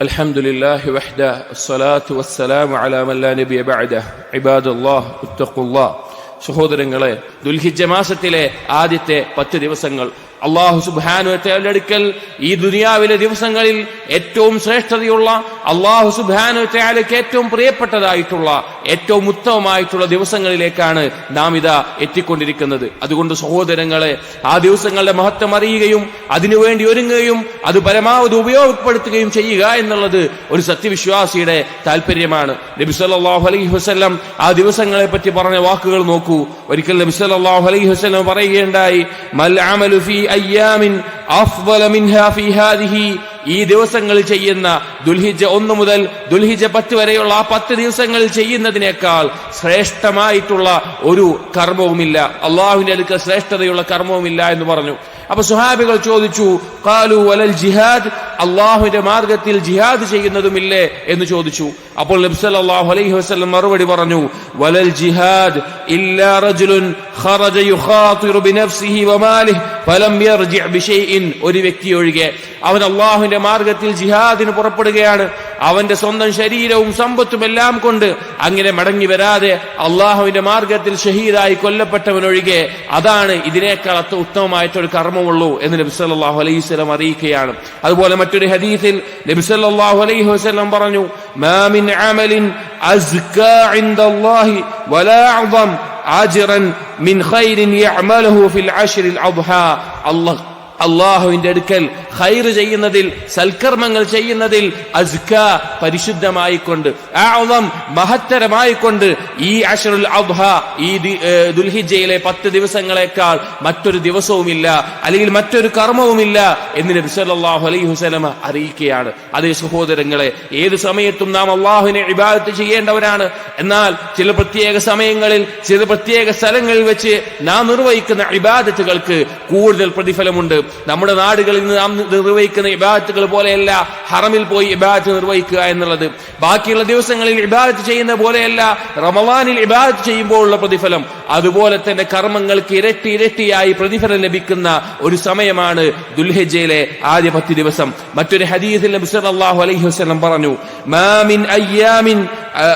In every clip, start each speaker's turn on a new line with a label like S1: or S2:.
S1: الحمد لله وحده الصلاة والسلام على من لا نبي بعده عباد الله اتقوا الله സഹോദരങ്ങളെ ദുൽഹിജ മാസത്തിലെ ആദ്യത്തെ പത്ത് ദിവസങ്ങൾ അള്ളാഹു സുബാനുവറ്റയുടെ അടുക്കൽ ഈ ദുനിയാവിലെ ദിവസങ്ങളിൽ ഏറ്റവും ശ്രേഷ്ഠതയുള്ള അള്ളാഹു സുബാനുവറ്റയാലേക്ക് ഏറ്റവും പ്രിയപ്പെട്ടതായിട്ടുള്ള ഏറ്റവും ഉത്തമമായിട്ടുള്ള ദിവസങ്ങളിലേക്കാണ് നാം ഇതാ എത്തിക്കൊണ്ടിരിക്കുന്നത്. അതുകൊണ്ട് സഹോദരങ്ങളെ ആ ദിവസങ്ങളുടെ മഹത്വം അറിയുകയും അതിനുവേണ്ടി ഒരുങ്ങുകയും അത് പരമാവധി ഉപയോഗപ്പെടുത്തുകയും ചെയ്യുക എന്നുള്ളത് ഒരു സത്യവിശ്വാസിയുടെ താല്പര്യമാണ് നബി സല്ലല്ലാഹു അലൈഹി വസല്ലം ആ ദിവസങ്ങളെ പറ്റി പറഞ്ഞ വാക്കുകൾ നോക്കൂ. ഒരിക്കൽ നബി സല്ലല്ലാഹു അലൈഹി വസ്ലം പറയുകയുണ്ടായി മൽ അമലു ഫീ അഫ്ദല മിൻഹാ ഫി ഹാദിഹി ഈ ദിവസങ്ങളിൽ ചെയ്യുന്ന ദുൽഹിജ ഒന്ന് മുതൽ ദുൽഹിജ പത്ത് വരെയുള്ള ആ പത്ത് ദിവസങ്ങളിൽ ചെയ്യുന്നതിനേക്കാൾ ശ്രേഷ്ഠമായിട്ടുള്ള ഒരു കർമ്മവുമില്ല. അള്ളാഹുവിന്റെ അടുക്ക ശ്രേഷ്ഠതയുള്ള കർമ്മവുമില്ല എന്ന് പറഞ്ഞു. അപ്പൊ സുഹാബികൾ ചോദിച്ചു കാലു വലൽ ജിഹാദ്? അള്ളാഹുവിന്റെ മാർഗത്തിൽ ജിഹാദ് ചെയ്യുന്നതുമില്ലേ എന്ന് ചോദിച്ചു. അപ്പോൾ നബി സല്ലല്ലാഹു അലൈഹി വസ്ലം മറുപടി പറഞ്ഞു വലൽ ജിഹാദ് ഇല്ലാ റജുലുൻ ഖറജ യുഖാതിറു ബിനഫ്സിഹി വമാലിഹി ഒരു വ്യക്തി ഒഴികെ. അവൻ അള്ളാഹുവിന്റെ മാർഗത്തിൽ ജിഹാദിന് പുറപ്പെടുകയാണ്. അവന്റെ സ്വന്തം ശരീരവും സമ്പത്തും എല്ലാം കൊണ്ട് അങ്ങനെ മടങ്ങി വരാതെ അള്ളാഹുവിന്റെ മാർഗത്തിൽ ഷഹീദായി കൊല്ലപ്പെട്ടവനൊഴികെ അതാണ് ഇതിനേക്കാൾ അത്ര ഉത്തമമായിട്ടൊരു കർമ്മമുള്ളൂ എന്ന് നബി സല്ലല്ലാഹു അലൈഹി സ്വലം അറിയിക്കുകയാണ്. അതുപോലെ മറ്റൊരു ഹദീസിൽ നബി സല്ലല്ലാഹു അലൈഹി വസ്ലം പറഞ്ഞു മാ മിൻ അമലിൻ അസ്കാ عجرا من خير يعمله في العشر الأضحى. الله അള്ളാഹുവിന്റെ അടുക്കൽ ഹൈർ ചെയ്യുന്നതിൽ സൽക്കർമ്മങ്ങൾ ചെയ്യുന്നതിൽ അസ്ക പരിശുദ്ധമായിക്കൊണ്ട് മഹത്തരമായി മഹത്തരമായിക്കൊണ്ട് ഈ അഷറുൽ അബ്ഹ ഈ ദുൽഹിജയിലെ പത്ത് ദിവസങ്ങളെക്കാൾ മറ്റൊരു ദിവസവുമില്ല അല്ലെങ്കിൽ മറ്റൊരു കർമ്മവുമില്ല എന്ന് നബി സല്ലല്ലാഹു അലൈഹി വസല്ലമ അറിയിക്കുകയാണ്. അതേ സഹോദരങ്ങളെ ഏത് സമയത്തും നാം അള്ളാഹുവിനെ ഇബാദത്ത് ചെയ്യേണ്ടവരാണ്. എന്നാൽ ചില പ്രത്യേക സമയങ്ങളിൽ ചില പ്രത്യേക സ്ഥലങ്ങളിൽ വെച്ച് നാം നിർവഹിക്കുന്ന ഇബാദത്തുകൾക്ക് കൂടുതൽ പ്രതിഫലമുണ്ട്. നമ്മുടെ നാടുകളിൽ നിന്ന് നാം നിർവഹിക്കുന്ന ഇബാദത്തുകൾ പോലെയല്ല ഹറമിൽ പോയി ഇബാദത്ത് നിർവഹിക്കുക എന്നുള്ളത്. ബാക്കിയുള്ള ദിവസങ്ങളിൽ ഇബാദത്ത് ചെയ്യുന്ന പോലെയല്ല റമവാനിൽ ഇബാദത്ത് ചെയ്യുമ്പോഴുള്ള പ്രതിഫലം. അതുപോലെ തന്നെ കർമ്മങ്ങൾക്ക് ഇരട്ടി ഇരട്ടിയായി പ്രതിഫലം ലഭിക്കുന്ന ഒരു സമയമാണ് ദുൽഹജയിലെ ആദ്യ പത്ത് ദിവസം. മറ്റൊരു ഹദീസിൽ അലൈഹി വസ്ലം പറഞ്ഞു മാമിൻ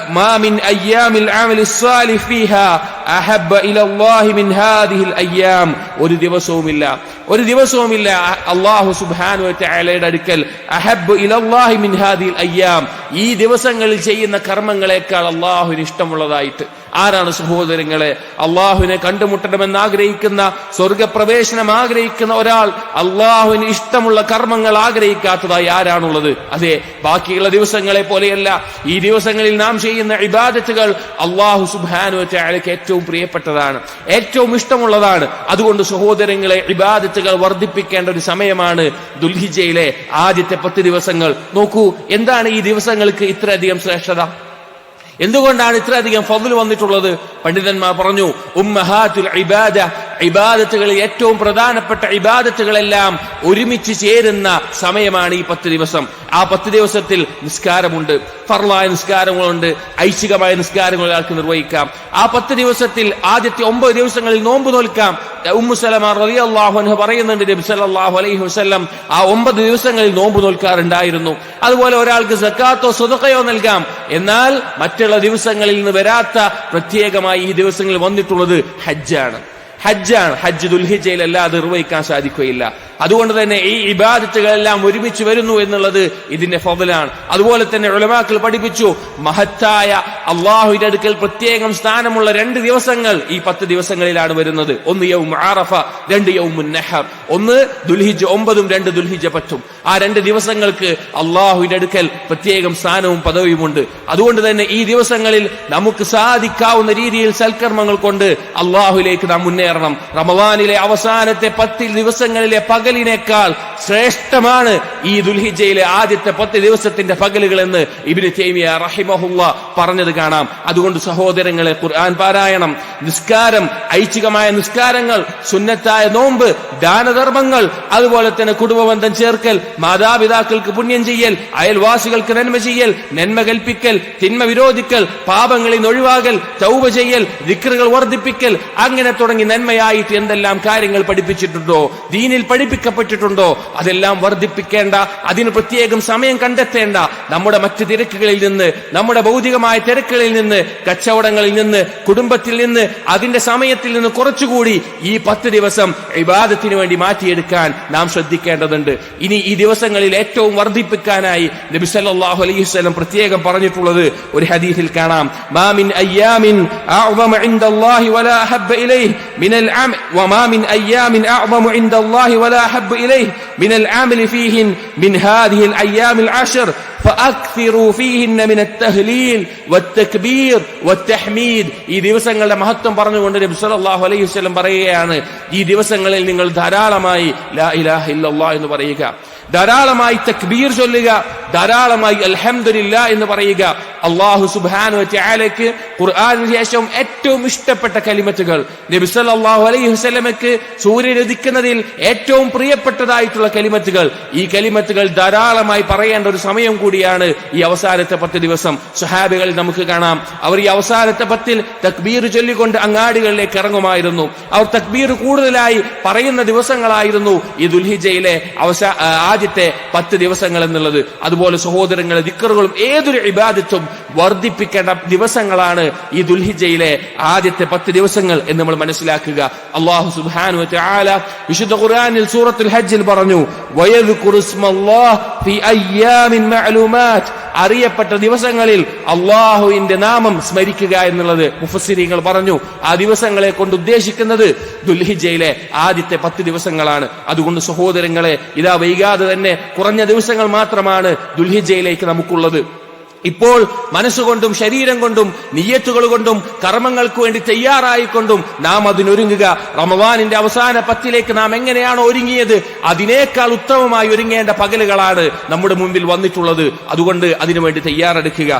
S1: ما من أيام العمل الصالح فيها أحب إلى الله من هذه الأيام ഒരു ദിവസവുമില്ല ഒരു ദിവസവുമില്ല അള്ളാഹു സുബ്ഹാനു വതആലയുടെ അടുക്കൽ അഹബ്ബു ഇലല്ലാഹി മിൻ ഹാദിൽ അയ്യാം ഈ ദിവസങ്ങളിൽ ചെയ്യുന്ന കർമ്മങ്ങളെക്കാൾ അള്ളാഹുവിന് ഇഷ്ടമുള്ളതായിട്ട് ആരാണ് സഹോദരങ്ങളെ? അള്ളാഹുവിനെ കണ്ടുമുട്ടണമെന്ന് ആഗ്രഹിക്കുന്ന സ്വർഗപ്രവേശനം ആഗ്രഹിക്കുന്ന ഒരാൾ അള്ളാഹുവിന് ഇഷ്ടമുള്ള കർമ്മങ്ങൾ ആഗ്രഹിക്കാത്തതായി ആരാണുള്ളത്? അതെ ബാക്കിയുള്ള ദിവസങ്ങളെ പോലെയല്ല. ഈ ദിവസങ്ങളിൽ നാം ചെയ്യുന്ന ഇബാദത്തുകൾ അള്ളാഹു സുബാനു ഏറ്റവും പ്രിയപ്പെട്ടതാണ് ഏറ്റവും ഇഷ്ടമുള്ളതാണ്. അതുകൊണ്ട് സഹോദരങ്ങളെ ഇബാദത്തുകൾ വർദ്ധിപ്പിക്കേണ്ട ഒരു സമയമാണ് ദുൽഹിജയിലെ ആദ്യത്തെ പത്ത് ദിവസങ്ങൾ. നോക്കൂ എന്താണ് ഈ ദിവസങ്ങൾക്ക് ഇത്രയധികം ശ്രേഷ്ഠത? എന്തുകൊണ്ടാണ് ഇത്രയധികം ഫതിൽ വന്നിട്ടുള്ളത്? പണ്ഡിതന്മാർ പറഞ്ഞു ഉമ്മഹാത്തുൽ ഇബാദ ഇബാദത്തുകളിൽ ഏറ്റവും പ്രധാനപ്പെട്ട ഇബാദത്തുകളെല്ലാം ഒരുമിച്ച് ചേരുന്ന സമയമാണ് ഈ പത്ത് ദിവസം. ആ പത്ത് ദിവസത്തിൽ നിസ്കാരമുണ്ട്. ഫർലായ നിസ്കാരങ്ങളുണ്ട്. ഐച്ഛികമായ നിസ്കാരങ്ങൾ ഒരാൾക്ക് നിർവഹിക്കാം. ആ പത്ത് ദിവസത്തിൽ ആദ്യത്തെ ഒമ്പത് ദിവസങ്ങളിൽ നോമ്പ് നോൽക്കാം. ഉമ്മു സലമ റളിയല്ലാഹു അൻഹ പറയുന്നുണ്ട് നബി അലൈഹി വസല്ലം ആ ഒമ്പത് ദിവസങ്ങളിൽ നോമ്പ് നോൽക്കാറുണ്ടായിരുന്നു. അതുപോലെ ഒരാൾക്ക് സക്കാത്തോ സ്വതക്കയോ നൽകാം. എന്നാൽ മറ്റുള്ള ദിവസങ്ങളിൽ നിന്ന് വരാത്ത പ്രത്യേകമായി ഈ ദിവസങ്ങളിൽ വന്നിട്ടുള്ളത് ഹജ്ജാണ്. ഹജ്ജാണ് ഹജ്ജ് ദുൽഹിജയിൽ അല്ലാതെ നിർവഹിക്കാൻ സാധിക്കുകയില്ല അതുകൊണ്ട് തന്നെ ഈ ഇബാദത്തുകളെല്ലാം ഒരുമിച്ച് വരുന്നു എന്നുള്ളത് ഇതിന്റെ ഫضലാണ് അതുപോലെ തന്നെ ഉലമാക്കൾ പഠിപ്പിച്ചു മഹത്തായ അള്ളാഹുവിന്റെ അടുക്കൽ പ്രത്യേകം സ്ഥാനമുള്ള രണ്ട് ദിവസങ്ങൾ ഈ പത്ത് ദിവസങ്ങളിലാണ് വരുന്നത്. ഒന്ന് യൗം ആറഫ രണ്ട് യൗമുൻ നെഹർ. ഒന്ന് ദുൽഹിജ് ഒമ്പതും രണ്ട് ദുൽഹിജ പറ്റും ആ രണ്ട് ദിവസങ്ങൾക്ക് അള്ളാഹുവിന്റെ അടുക്കൽ പ്രത്യേകം സ്ഥാനവും പദവിയുമുണ്ട്. അതുകൊണ്ട് തന്നെ ഈ ദിവസങ്ങളിൽ നമുക്ക് സാധിക്കാവുന്ന രീതിയിൽ സൽക്കർമ്മങ്ങൾ കൊണ്ട് അള്ളാഹുലേക്ക് നാം മുന്നേറണം. റമവാനിലെ അവസാനത്തെ പത്തിൽ ദിവസങ്ങളിലെ പകലിനേക്കാൾ ശ്രേഷ്ഠമാണ് ഈ ദുൽഹിജയിലെ ആദ്യത്തെ പത്ത് ദിവസത്തിന്റെ പകലുകൾ എന്ന് ഇബിന് തേമിയ റഹിമഹുല്ല പറഞ്ഞത് കാണാം. അതുകൊണ്ട് സഹോദരങ്ങളെ ഖുർആൻ പാരായണം നിസ്കാരം ഐച്ഛികമായ നിസ്കാരങ്ങൾ സുന്നത്തായ നോമ്പ് ദാനധർമ്മങ്ങൾ അതുപോലെ തന്നെ കുടുംബബന്ധം ചേർക്കൽ മാതാപിതാക്കൾക്ക് പുണ്യം ചെയ്യൽ അയൽവാസികൾക്ക് നന്മ ചെയ്യൽ നന്മ കൽപ്പിക്കൽ തിന്മ വിരോധിക്കൽ പാപങ്ങളിൽ ഒഴിവാകൽ ചൗവ ചെയ്യൽ ദിക്റുകൾ വർദ്ധിപ്പിക്കൽ അങ്ങനെ തുടങ്ങി നന്മയായിട്ട് എന്തെല്ലാം കാര്യങ്ങൾ പഠിപ്പിച്ചിട്ടുണ്ടോ? ദീനിൽ പഠിപ്പിക്ക പഠിപ്പിക്കപ്പെട്ടിട്ടുണ്ടോ അതെല്ലാം വർദ്ധിപ്പിക്കേണ്ട അതിന് പ്രത്യേകം സമയം കണ്ടെത്തേണ്ട നമ്മുടെ മറ്റ് തിരക്കുകളിൽ നിന്ന് നമ്മുടെ ഭൗതികമായ തിരക്കുകളിൽ നിന്ന് കച്ചവടങ്ങളിൽ നിന്ന് കുടുംബത്തിൽ നിന്ന് അതിന്റെ സമയത്തിൽ നിന്ന് കുറച്ചുകൂടി ഈ പത്ത് ദിവസം വിവാദത്തിന് വേണ്ടി മാറ്റിയെടുക്കാൻ നാം ശ്രദ്ധിക്കേണ്ടതുണ്ട്. ഇനി ഈ ദിവസങ്ങളിൽ ഏറ്റവും വർദ്ധിപ്പിക്കാനായി നബിസല്ലാഹു അലൈഹി വസല്ലം പ്രത്യേകം പറഞ്ഞിട്ടുള്ളത് ഒരു ഹദീസിൽ കാണാം. മാമിൻ അയ്യാമിൻ അഅ്വമ ഇൻദല്ലാഹി വലാ ഹബ്ബ ഇലൈഹി മിനൽ അം വമാ മിൻ അയ്യാമിൻ അഅ്വമ ഇൻദല്ലാഹി വലാ അഹബ്ബ ഇലൈഹി മിനൽ ആമിലി ഫീഹിൻ മിൻ ഹാദിഹിൽ അയ്യാമിൽ അശർ فأكثروا فيهن من التهليل والتكبير والتحميد ഈ ദിവസങ്ങളുടെ മഹത്വം പറഞ്ഞുകൊണ്ട് നബി സല്ലല്ലാഹു അലൈഹി വസല്ലം പറയുകയാണ് ഈ ദിവസങ്ങളിൽ നിങ്ങൾ ധാരാളമായി ലാ ഇലാഹ ഇല്ലല്ലാഹ് എന്ന് പറയുക ധാരാളമായി തക്ബീർ ചൊല്ലുക ധാരാളമായി അൽഹംദുലില്ല എന്ന് പറയുക. അള്ളാഹു സുബാനു ചാലയ്ക്ക് ഖുർആാനിന് ശേഷം ഏറ്റവും ഇഷ്ടപ്പെട്ട കലിമത്തുകൾ. നബി സല്ലല്ലാഹു അലൈഹി വസ്ലമക്ക് സൂര്യൻ ഉദിക്കുന്നതിൽ ഏറ്റവും പ്രിയപ്പെട്ടതായിട്ടുള്ള കലിമത്തുകൾ. ഈ കലിമത്തുകൾ ധാരാളമായി പറയേണ്ട ഒരു സമയം കൂടിയാണ് ഈ അവസാനത്തെ പത്ത് ദിവസം. സുഹാബികൾ നമുക്ക് കാണാം. അവർ ഈ അവസാനത്തെ പത്തിൽ തക്ബീർ ചൊല്ലിക്കൊണ്ട് അങ്ങാടികളിലേക്ക് ഇറങ്ങുമായിരുന്നു. അവർ തക്ബീർ കൂടുതലായി പറയുന്ന ദിവസങ്ങളായിരുന്നു ഈ ദുൽഹിജയിലെ അവസാ ആദ്യത്തെ പത്ത് ദിവസങ്ങൾ എന്നുള്ളത്. അതുപോലെ സഹോദരങ്ങളെ ദിക്കറുകളും ഏതൊരു ഇബാദത്തും വർദ്ധിപ്പിക്കേണ്ട ദിവസങ്ങളാണ് ഈ ദുൽഹിജയിലെ ആദ്യത്തെ പത്ത് ദിവസങ്ങൾ എന്ന് നമ്മൾ മനസ്സിലാക്കുക. അള്ളാഹു സുബാനു വിശുദ്ധ ഖുർആനിൽ സൂറത്തുൽ ഹജ്ജിൽ പറഞ്ഞു അറിയപ്പെട്ട ദിവസങ്ങളിൽ അള്ളാഹുവിന്റെ നാമം സ്മരിക്കുക എന്നുള്ളത് മുഫസിരിങ്ങൾ പറഞ്ഞു. ആ ദിവസങ്ങളെ കൊണ്ട് ഉദ്ദേശിക്കുന്നത് ദുൽഹിജയിലെ ആദ്യത്തെ പത്ത് ദിവസങ്ങളാണ്. അതുകൊണ്ട് സഹോദരങ്ങളെ ഇതാ വൈകാതെ തന്നെ കുറഞ്ഞ ദിവസങ്ങൾ മാത്രമാണ് ദുൽഹിജയിലേക്ക് നമുക്കുള്ളത്. ഇപ്പോൾ മനസ്സുകൊണ്ടും ശരീരം കൊണ്ടും നീയത്തുകൾ കൊണ്ടും കർമ്മങ്ങൾക്ക് വേണ്ടി തയ്യാറായിക്കൊണ്ടും നാം അതിനൊരുങ്ങുക. റമവാനിന്റെ അവസാന പത്തിലേക്ക് നാം എങ്ങനെയാണ് ഒരുങ്ങിയത്? അതിനേക്കാൾ ഉത്തമമായി ഒരുങ്ങേണ്ട പകലുകളാണ് നമ്മുടെ മുമ്പിൽ വന്നിട്ടുള്ളത്. അതുകൊണ്ട് അതിനുവേണ്ടി തയ്യാറെടുക്കുക.